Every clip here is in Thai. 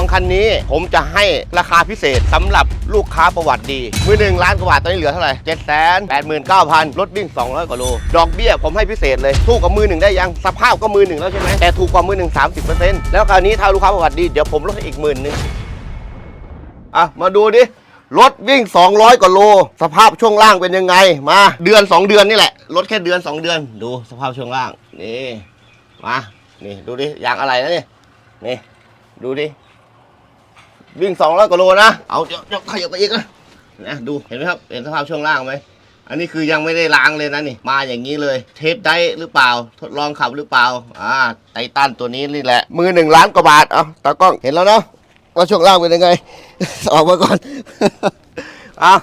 องคันนี้ผมจะให้ราคาพิเศษสำหรับลูกค้าประวัติดี มือหนึ่งล้านกว่าบาทตอนนี้เหลือเท่าไหร่เจ็ดแสนแปดหมื่นเก้าพันรถวิ่งสองร้อยกว่าโล ดอกเบี้ยผมให้พิเศษเลยสู้กับมือหนึ่งได้ยังสภาพก็มือหนึ่งแล้วใช่ไหมแต่ถูกกว่ามือหนึ่งสามสิบเปอร์เซ็นต์แล้วคราวนี้ถ้าลูกค้าประวัติดีเดี๋ยวผมลดให้อีกหมื่นหนึ่งอะมาดูดิรถวิ่ง 200 กว่าโล สภาพช่วงล่างเป็นยังไง มา เดือน 2 เดือนนี่แหละ รถแค่เดือน 2 เดือน ดูสภาพช่วงล่าง นี่ มา นี่ ดูดิ ยางอะไรนะนี่ นี่ ดูดิ วิ่ง200กว่าโลนะ เอาเดี๋ยวเดี๋ยวขยับไปอีกนะนะดูเห็นไหมครับ เห็นสภาพช่วงล่างไหม อันนี้คือยังไม่ได้ล้างเลยนะนี่ มาอย่างนี้เลย เทสได้หรือเปล่า ทดลองขับหรือเปล่า อ่า ไททันตัวนี้นี่แหละ มือหนึ่งล้านกว่าบาท เอาตากล้องเห็นแล้วเนาะว่าช่วงล่างเป็นยังไง ออกมาก่อนเอา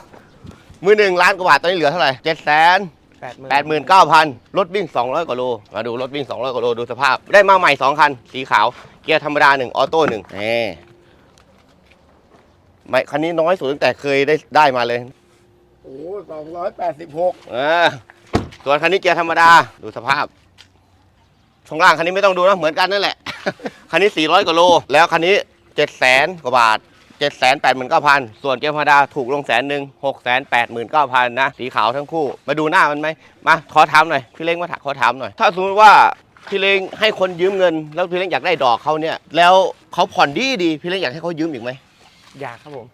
มือหนึ่งล้านกว่าบาทตอนนี้เหลือเท่าไหร่เจ็ดแสนแปดหมื่นแปดหมื่นเก้าพันรถวิ่งสองร้อยกว่าโล มาดูรถวิ่งสองร้อยกว่าโลดูสภาพ ได้มาใหม่สองคัน สีขาว เกียร์ธรรมดาหนึ่งออโต้หนึ่งนี่ ไม่คันนี้น้อยสุดตั้งแต่เคยได้ได้มาเลยโอ้สองร้อยแปดสิบหกเออส่วนคันนี้เกียร์ธรรมดาดูสภาพ ช่วงล่างคันนี้ไม่ต้องดูนะเหมือนกันนั่นแหละ คันนี้400กว่าโล แล้วคันนี้7 0 0 0 0กว่าบาท7 8 9 0 0 0ส่วนเกียร์ธรรมดาถูกลงแสนหนึ่ง6 8 9 0 0 0นะ สีขาวทั้งคู่ มาดูหน้ามันไหมมาขอถามหน่อยพี่เล้งมาถามขอถามหน่อย ถ้าสมมติว่าพี่เล้งให้คนยืมเงิน แล้วพี่เล้งอยากได้ดอกเขาเนี่ย แล้วเขาผ่อนดีดีพี่เล้งอยากให้เขายืมอีกไหม อยากครับผม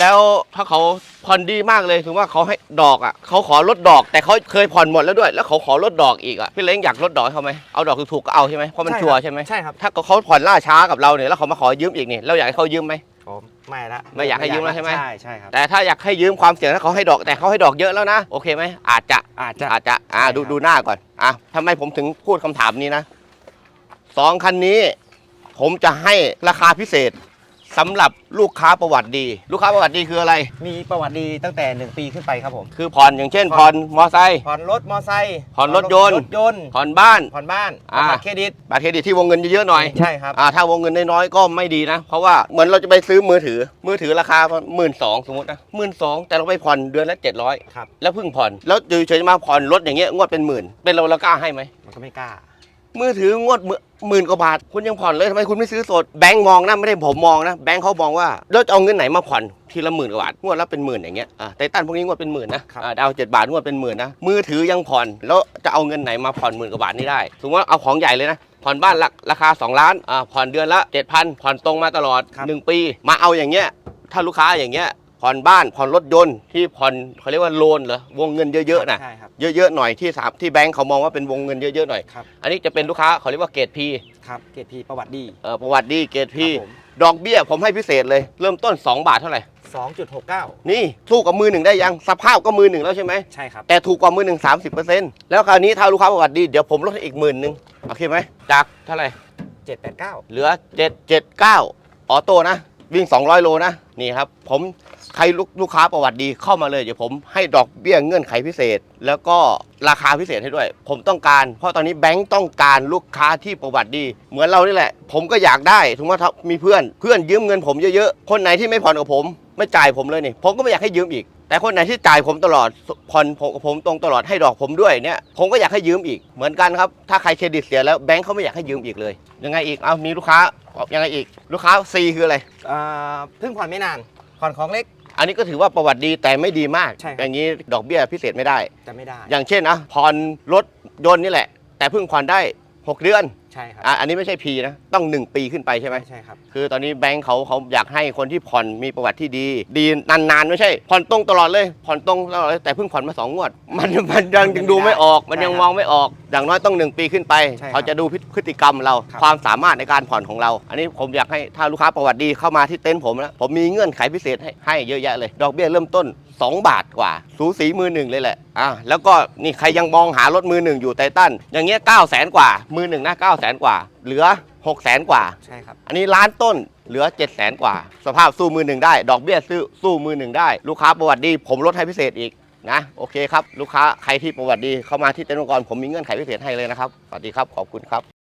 แล้วถ้าเขาผ่อนดีมากเลยถึงว่าเขาให้ดอกอะเขาขอลดดอก แต่เขาเคยผ่อนหมดแล้วด้วย แล้วเขาขอลดดอกอีกอะพี่เล้งอยากลดดอกให้เขาไหมเอาดอกถูกๆก็เอาใช่ไหมเพราะมันใช่ครับชัวร์ใช่ไหมใช่ครับ ถ้าเขาผ่อนล่าช้ากับเราเนี่ยแล้วเขามาขอยืมอีกเนี่ยเราอยากให้เขายืมไหม ผมไม่ละไม่อยากให้ยืมแล้วใช่ไหม ใช่ใช่ครับแต่ถ้าอยากให้ยืมความเสี่ยงถ้าเขาให้ดอกแต่เขาให้ดอกเยอะแล้วนะโอเคไหมอาจจะอาจจะ อาจจะอ่าใช่ดูครับดูหน้าก่อนอะทำไมผมถึงพูดคำถามนี้นะสองคันนี้ ผมจะให้ราคาพิเศษ สำหรับลูกค้าประวัติดี ลูกค้าประวัติดีคืออะไร มีประวัติดีตั้งแต่หนึ่งปีขึ้นไปครับผมคือผ่อนอย่างเช่นผ่อนมอไซค์ผ่อนรถมอไซค์ผ่อนรถยนต์รถยนต์ผ่อนบ้าน ผ่อนบ้านอ่า ผ่อนบัตรเครดิต บัตรเครดิตที่วงเงินเยอะๆหน่อยใช่ครับ อ่าถ้าวงเงินน้อยๆก็ไม่ดีนะ เพราะว่าเหมือนเราจะไปซื้อมือถือ มือถือราคาหมื่นสองสมมตินะหมื่นสองแต่เราไปผ่อนเดือนละเจ็ดร้อยครับ แล้วเพิ่งผ่อน แล้วอยู่เฉยๆมาผ่อนรถอย่างเงี้ยงวดเป็นหมื่นเป็นเราเรากล้าให้ไหมมันก็ไม่กล้า มือถืองวดหมื่นหมื่นกว่าบาท คุณยังผ่อนเลยทำไมคุณไม่ซื้อสดแบงก์มองนะไม่ได้ผมมองนะแบงก์เขามองว่าเราจะเอาเงินไหนมาผ่อนทีละหมื่นกว่าบาทงวดละเป็นหมื่นอย่างเงี้ยอ่าไททันพวกนี้งวดเป็นหมื่นนะครับอ่าดาวเจ็ดบาทงวดเป็นหมื่นนะมือถือยังผ่อนแล้วจะเอาเงินไหนมาผ่อนหมื่นกว่าบาทนี่ได้สมมติว่าเอาของใหญ่เลยนะผ่อนบ้านราราคา 2 ล้านอ่าผ่อนเดือนละ7,000ผ่อนตรงมาตลอดครับ1ปี มาเอาอย่างเงี้ยถ้าลูกค้าอย่างเงี้ย ผ่อนบ้านผ่อนรถยนต์ที่ผ่อนเขาเรียกว่าโลนเหรอวงเงินเยอะๆนะใช่ครับ เยอะๆหน่อยที่สามที่แบงก์เขามองว่าเป็นวงเงินเยอะๆหน่อย ครับ อันนี้จะเป็นลูกค้าเขาเรียกว่าเกรดพีครับเกรดพีประวัติดี เอ่อประวัติดีเกรดพีครับผม ดอกเบี้ยผมให้พิเศษเลย เริ่มต้น 2 บาทเท่าไหร่สองจุดหกเก้านี่สู้กับมือหนึ่งได้ยังสภาพก็มือหนึ่งแล้วใช่ไหม ใช่ครับ แต่ถูกกว่ามือหนึ่งสามสิบเปอร์เซ็นต์แล้วคราวนี้ถ้าลูกค้าประวัติดีเดี๋ยวผมลดให้อีกหมื่นหนึ่งโอเคไหมจากเท่าไหร่เจ็ดแปดเก้าเหลือ 779 ออโต้นะ วิ่ง 200 โลนะ นี่ครับ ผมใครลูกลูกค้าประวัติดีเข้ามาเลยเดี๋ยวผมให้ดอกเบี้ยเงื่อนไขพิเศษ แล้วก็ราคาพิเศษให้ด้วย ผมต้องการ เพราะตอนนี้แบงก์ต้องการลูกค้าที่ประวัติดี เหมือนเรานี่แหละ ผมก็อยากได้ถึงว่าถ้ามีเพื่อนเพื่อนยืมเงินผมเยอะๆคนไหนที่ไม่ผ่อนกับผม ไม่จ่ายผมเลยนี่ผมก็ไม่อยากให้ยืมอีก แต่คนไหนที่จ่ายผมตลอดผ่อนผมกับผมตรงตลอดให้ดอกผมด้วยเนี่ยผมก็อยากให้ยืมอีกเหมือนกันครับถ้าใครเครดิตเสียแล้วแบงก์เขาไม่อยากให้ยืมอีกเลย ยังไงอีกเอามีลูกค้ายังไงอีก ลูกค้า C คืออะไรอ่าเพิ่งผ่อนไม่นานผ่อนของเล็ก อันนี้ก็ถือว่าประวัติดีแต่ไม่ดีมาก ใช่ครับ อย่างนี้ดอกเบี้ยพิเศษไม่ได้ แต่ไม่ได้อย่างเช่นนะผ่อนรถยนต์นี่แหละ แต่เพิ่งผ่อนได้ 6 เดือนใช่ครับอะอันนี้ไม่ใช่ P นะ ต้อง 1 ปีขึ้นไปใช่ไหม ใช่ครับ คือตอนนี้แบงค์เขาเขาอยากให้คนที่ผ่อนมีประวัติที่ดี ดีนานๆ ไม่ใช่ ผ่อนตรงตลอดเลย ผ่อนตรงตลอดเลยแต่เพิ่งผ่อนมาสองงวด มันมันยังยังดูไม่ออก มันยังมองไม่ออก อย่างน้อยต้อง 1 ปีขึ้นไป ใช่ครับเขาจะดูพฤติกรรมเรา ครับ ความสามารถในการผ่อนของเรา อันนี้ผมอยากให้ถ้าลูกค้าประวัติดีเข้ามาที่เต็นท์ผมนะผมมีเงื่อนไขพิเศษให้ให้เยอะแยะเลย ดอกเบี้ยเริ่มต้น 2 บาทกว่า สูสีมือหนึ่งเลยแหละอะแล้วก็นี่ใครยังมองหารถมือหนึ่งอยู่ไททันอย่างเงี้ย9 0 0 0 0 0กว่า มือหนึ่งนะ9 0 0 0 0 0กว่า เหลือ6 0 0 0 0 0กว่า ใช่ครับ อันนี้ล้านต้นเหลือ 7 0 0 0 0 0 กว่า สภาพสู้มือหนึ่งได้ ดอกเบี้ยซื้อสู้มือหนึ่งได้ ลูกค้าประวัติดี ผมลดให้พิเศษอีก นะโอเคครับลูกค้าใครที่ประวัติดีเข้ามาที่เต็นท์มังกรผมมีเงื่อนไขพิเศษให้เลยนะครับสวัสดีครับขอบคุณครับ